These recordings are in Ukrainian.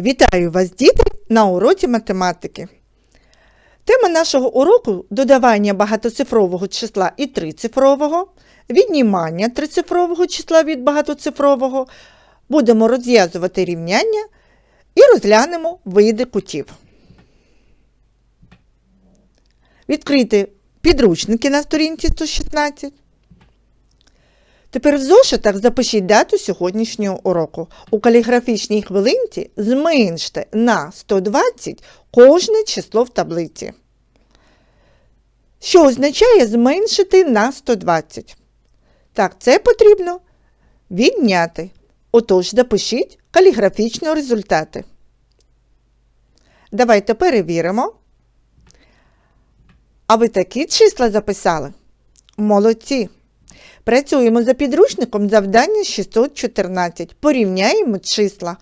Вітаю вас, діти, на уроці математики. Тема нашого уроку додавання багатоцифрового числа і трицифрового, віднімання трицифрового числа від багатоцифрового. Будемо розв'язувати рівняння і розглянемо види кутів. Відкрити підручники на сторінці 116. Тепер в зошитах запишіть дату сьогоднішнього уроку. У каліграфічній хвилинці зменште на 120 кожне число в таблиці. Що означає зменшити на 120? Так, це потрібно відняти. Отож, запишіть каліграфічні результати. Давайте перевіримо. А ви такі числа записали? Молодці! Працюємо за підручником завдання 614. Порівняємо числа.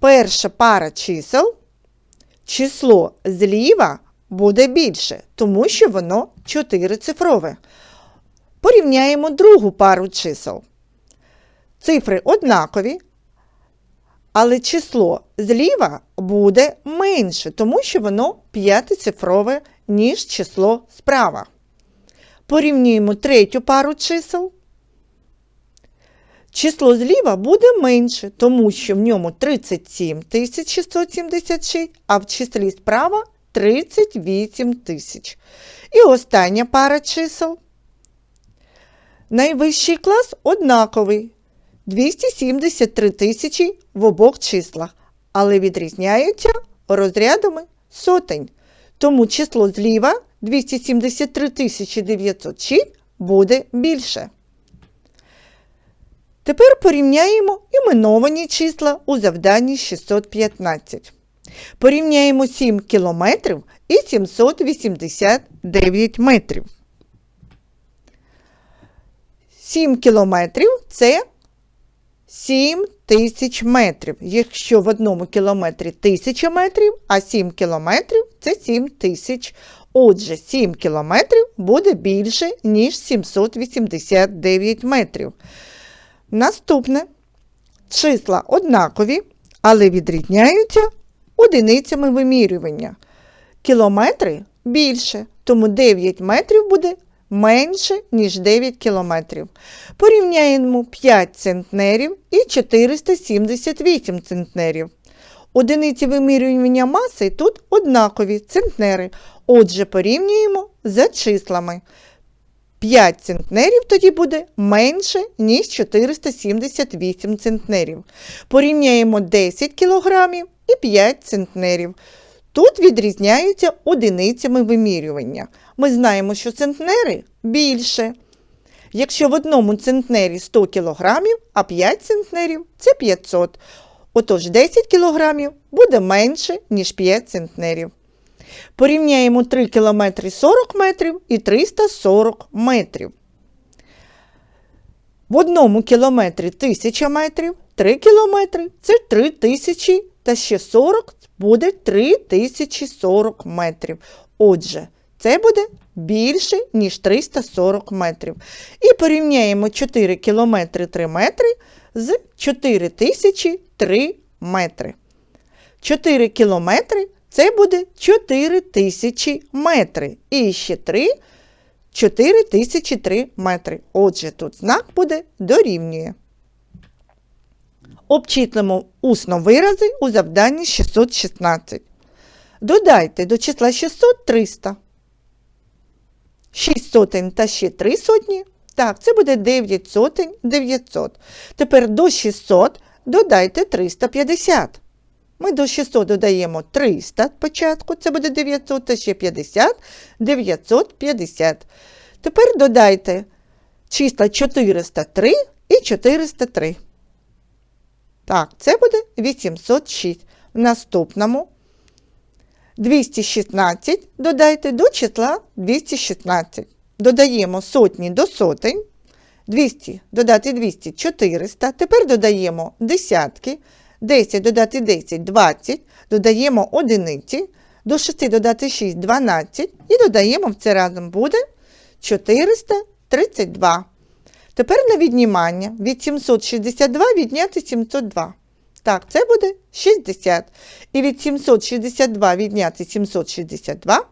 Перша пара чисел. Число зліва буде більше, тому що воно чотирицифрове. Порівняємо другу пару чисел. Цифри однакові, але число зліва буде менше, тому що воно п'ятицифрове, ніж число справа. Порівнюємо третю пару чисел. Число зліва буде менше, тому що в ньому 37 676, а в числі справа 38 тисяч. І остання пара чисел. Найвищий клас однаковий 273 тисячі в обох числах, але відрізняються розрядами сотень. Тому число зліва 273 906 буде більше. Тепер порівняємо іменовані числа у завданні 615. Порівняємо 7 кілометрів і 789 метрів. 7 кілометрів це 7 тисяч метрів. Якщо в одному кілометрі 1000 метрів, а 7 кілометрів це 7 тисяч. Отже, 7 кілометрів буде більше, ніж 789 метрів. Наступне числа однакові, але відрізняються одиницями вимірювання. Кілометри більше, тому 9 метрів буде менше, ніж 9 кілометрів. Порівняємо 5 центнерів і 478 центнерів. Одиниці вимірювання маси тут однакові центнери. Отже, порівнюємо за числами. 5 центнерів тоді буде менше, ніж 478 центнерів. Порівняємо 10 кілограмів і 5 центнерів. Тут відрізняються одиницями вимірювання. Ми знаємо, що центнери більше. Якщо в одному центнері 100 кілограмів, а 5 центнерів це 500. Отож 10 кілограмів буде менше, ніж 5 центнерів. Порівняємо 3 км 40 метрів і 340 метрів. В одному кілометрі 1000 метрів, 3 кілометри це 3000 та ще 40 буде 3040 метрів. Отже, це буде більше, ніж 340 метрів. І порівняємо 4 кілометри 3 метри з 4003 метри. 4 кілометри це буде 4 тисячі метри. І ще 3 4 тисячі 3 метри. Отже, тут знак буде дорівнює. Обчислимо усно вирази у завданні 616. Додайте до числа 600 300. 6 сотень та ще 3 сотні. Так, це буде 9 сотень 900. Тепер до 600 додайте 350. Ми до 600 додаємо 300 спочатку, це буде 900, та ще 50, 950. Тепер додайте числа 403 і 403. Так, це буде 806. В наступному 216 додайте до числа 216. Додаємо сотні до сотень. 200 додати 200 400. Тепер додаємо десятки. 10 додати 10 20, додаємо одиниці, до 6 додати 6 12 і додаємо в це разом буде 432. Тепер на віднімання від 762 відняти 702. Так, це буде 60. І від 762 відняти 762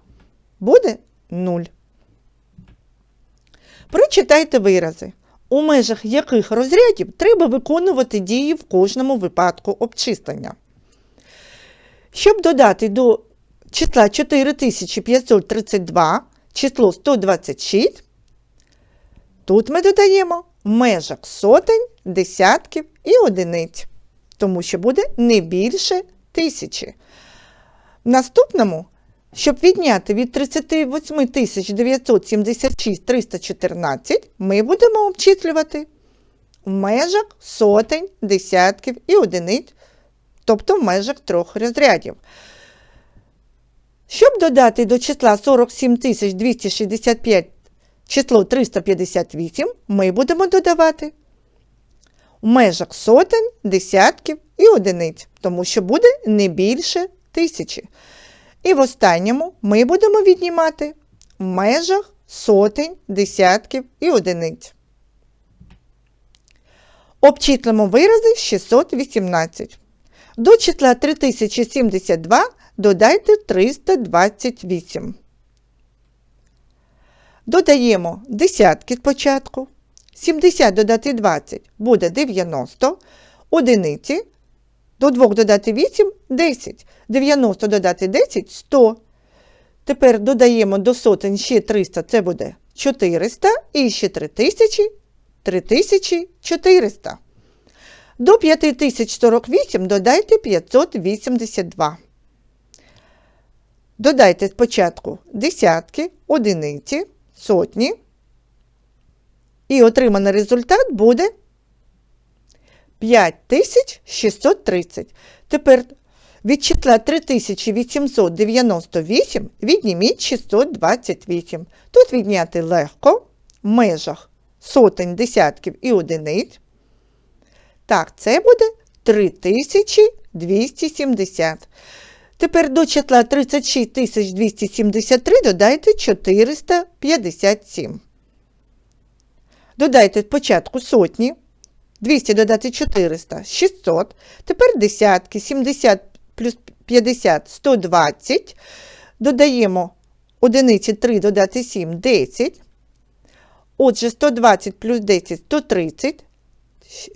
буде 0. Прочитайте вирази, у межах яких розрядів треба виконувати дії в кожному випадку обчислення. Щоб додати до числа 4532 число 126, тут ми додаємо в межах сотень, десятків і одиниць, тому що буде не більше тисячі. В наступному, щоб відняти від 38 976 314, ми будемо обчислювати в межах сотень, десятків і одиниць, тобто в межах трьох розрядів. Щоб додати до числа 47 265 число 358, ми будемо додавати в межах сотень, десятків і одиниць, тому що буде не більше тисячі. І в останньому ми будемо віднімати в межах сотень, десятків і одиниць. Обчислимо вирази 618. До числа 3072 додайте 328. Додаємо десятки спочатку. 70 додати 20 буде 90. Одиниці. До 2 додати 8 10. 90 додати 10 100. Тепер додаємо до сотень ще 300, це буде 400. І ще 3000 3400. До 5048 додайте 582. Додайте спочатку десятки, одиниці, сотні. І отриманий результат буде 5630. Тепер від числа 3898 відніміть 628. Тут відняти легко в межах сотень, десятків і одиниць. Так, це буде 3270. Тепер до числа 36273 додайте 457. Додайте спочатку сотні. 200 додати 400 600. Тепер десятки, 70 плюс 50 120. Додаємо одиниці 3 додати 7 10. Отже, 120 плюс 10 130,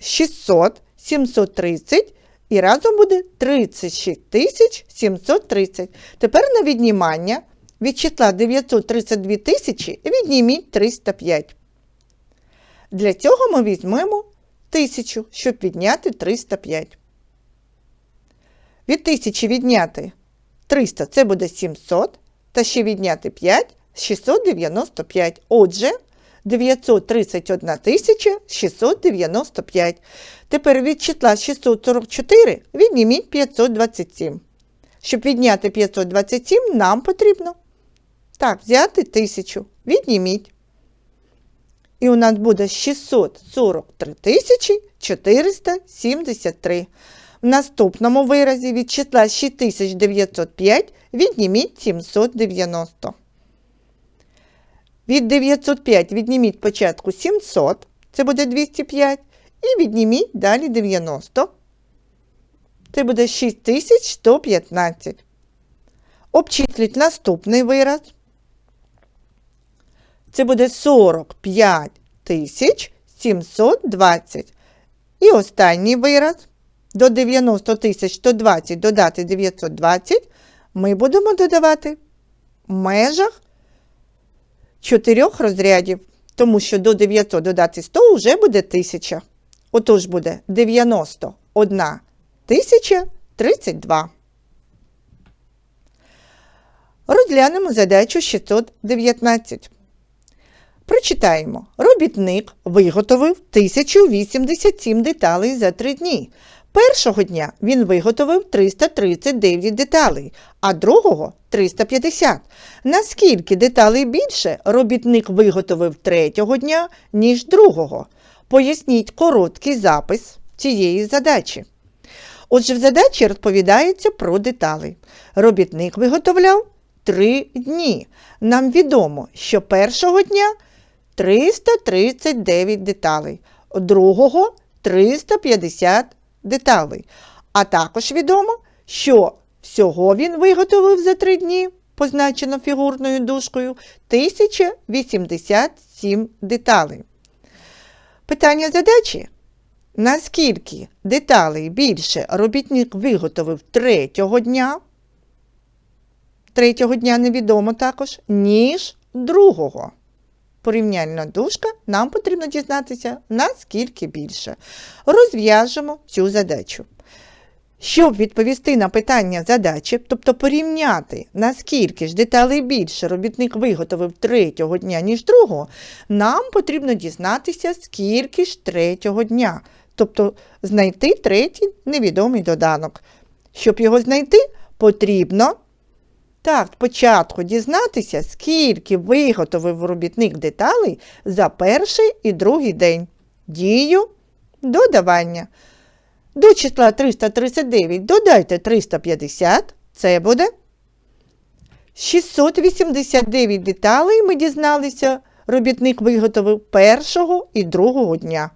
600, 730 і разом буде 36 730. Тепер на віднімання від числа 932 тисячі відніміть 305. Для цього ми візьмемо 1000, щоб відняти 305. Від 1000 відняти 300 це буде 700, та ще відняти 5 695. Отже, 931 695. Тепер від числа 644 відніміть 527. Щоб відняти 527, нам потрібно так, взяти 1000. Відніміть. І у нас буде 643 473. В наступному виразі від числа 6905 відніміть 790. Від 905 відніміть спочатку 700, це буде 205, і відніміть далі 90. Це буде 6115. Обчисліть наступний вираз. Це буде 45 тисяч 720. І останній вираз. До 90 тисяч 120 додати 920 ми будемо додавати в межах чотирьох розрядів, тому що до 900 додати 100 вже буде 1000. Отож буде 91 тисяча 32. Розглянемо задачу 619. Прочитаємо. Робітник виготовив 1087 деталей за 3 дні. Першого дня він виготовив 339 деталей, а другого 350. Наскільки деталей більше робітник виготовив третього дня, ніж другого? Поясніть короткий запис цієї задачі. Отже, в задачі розповідається про деталі. Робітник виготовляв 3 дні. Нам відомо, що першого дня 339 деталей, другого 350 деталей. А також відомо, що всього він виготовив за три дні, позначено фігурною дужкою, 1087 деталей. Питання задачі. Наскільки деталей більше робітник виготовив третього дня, третього дня невідомо також, ніж другого. Порівняльна дужка, нам потрібно дізнатися, наскільки більше. Розв'яжемо цю задачу. Щоб відповісти на питання задачі, тобто порівняти, наскільки ж деталей більше робітник виготовив третього дня, ніж другого, нам потрібно дізнатися, скільки ж третього дня, тобто знайти третій невідомий доданок. Щоб його знайти, потрібно так, спочатку дізнатися, скільки виготовив робітник деталей за перший і другий день. Дію додавання. До числа 339 додайте 350, це буде 689 деталей ми дізналися, робітник виготовив першого і другого дня.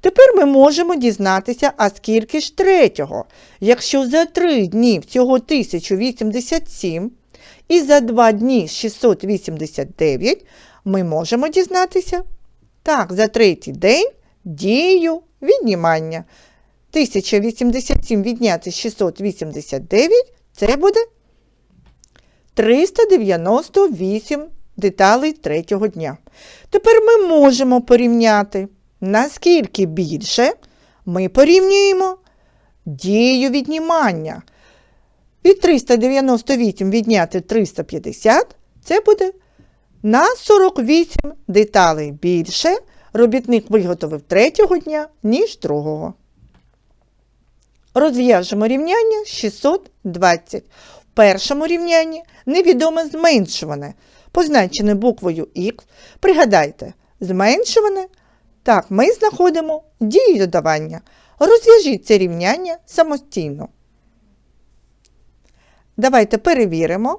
Тепер ми можемо дізнатися, а скільки ж третього. Якщо за три дні всього 1087 і за два дні 689, ми можемо дізнатися. Так, за третій день дію віднімання. 1087 відняти 689 це буде 398 деталей третього дня. Тепер ми можемо порівняти, наскільки більше ми порівнюємо дію віднімання. Від 398 відняти 350 це буде на 48 деталей більше робітник виготовив третього дня, ніж другого. Розв'яжемо рівняння 620. В першому рівнянні невідоме зменшуване, позначене буквою Х. Пригадайте, зменшуване. Так, ми знаходимо дію додавання. Розв'яжіть це рівняння самостійно. Давайте перевіримо.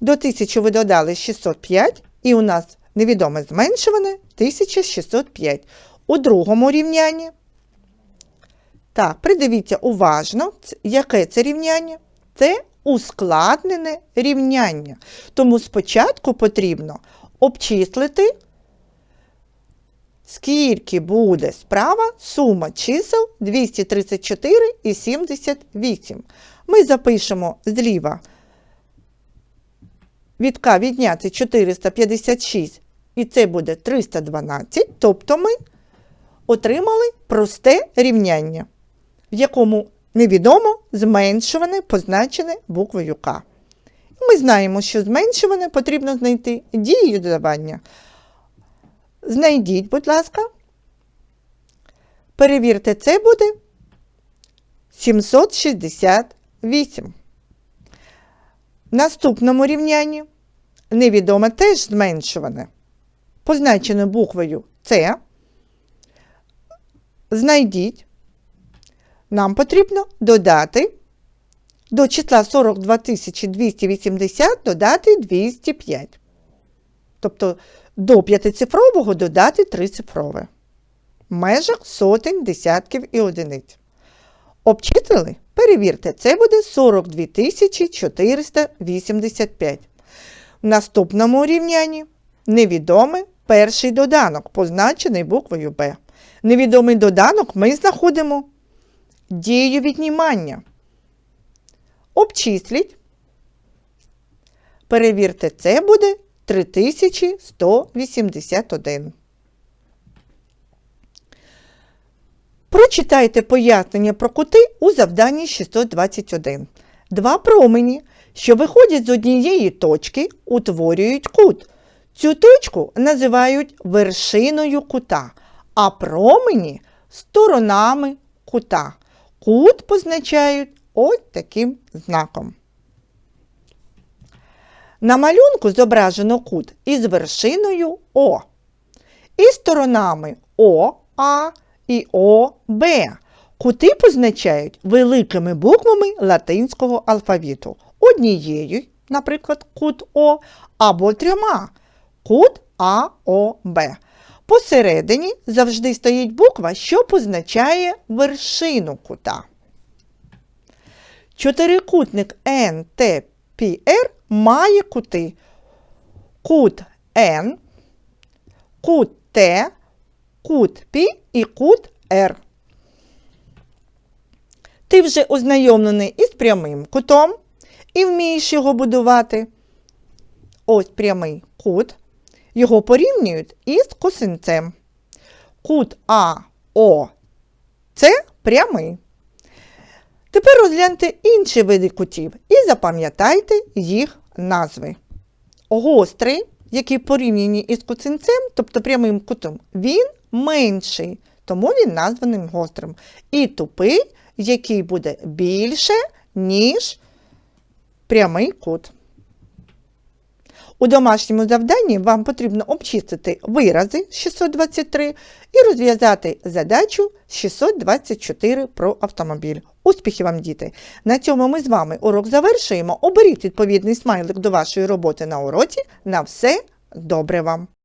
До 1000 ви додали 605, і у нас невідоме зменшуване 1605. У другому рівнянні. Так, придивіться уважно, яке це рівняння? Це ускладнене рівняння. Тому спочатку потрібно обчислити, скільки буде справа сума чисел 234 і 78. Ми запишемо зліва від К відняти 456, і це буде 312, тобто ми отримали просте рівняння, в якому невідомо зменшуване позначене буквою К. Ми знаємо, що зменшуване потрібно знайти дією додавання. Знайдіть, будь ласка. Перевірте, це буде 768. В наступному рівнянні невідоме теж зменшуване. Позначене буквою С. Знайдіть. Нам потрібно додати до числа 42 280 додати 205. Тобто до п'ятицифрового додати трицифрове. В межах сотень, десятків і одиниць. Обчислили? Перевірте, це буде 42 485. В наступному рівнянні невідомий перший доданок, позначений буквою Б. Невідомий доданок ми знаходимо дію віднімання. Обчисліть. Перевірте, це буде 3181. Прочитайте пояснення про кути у завданні 621. Два промені, що виходять з однієї точки, утворюють кут. Цю точку називають вершиною кута, а промені сторонами кута. Кут позначають ось таким знаком. На малюнку зображено кут із вершиною О. І сторонами ОА і ОБ. Кути позначають великими буквами латинського алфавіту. Однією, наприклад, кут О, або трьома кут АОБ. Посередині завжди стоїть буква, що позначає вершину кута. Чотирикутник NTPR має кути. Кут N, кут Т, кут P і кут R. Ти вже ознайомлений із прямим кутом і вмієш його будувати. Ось прямий кут. Його порівнюють із косинцем. Кут АО це прямий. Тепер розгляньте інші види кутів і запам'ятайте їх назви. Гострий, який порівняні із косинцем, тобто прямим кутом, він менший, тому він названий гострим. І тупий, який буде більше, ніж прямий кут. У домашньому завданні вам потрібно обчистити вирази 623 і розв'язати задачу 624 про автомобіль. Успіхів вам, діти! На цьому ми з вами урок завершуємо. Оберіть відповідний смайлик до вашої роботи на уроці. На все добре вам!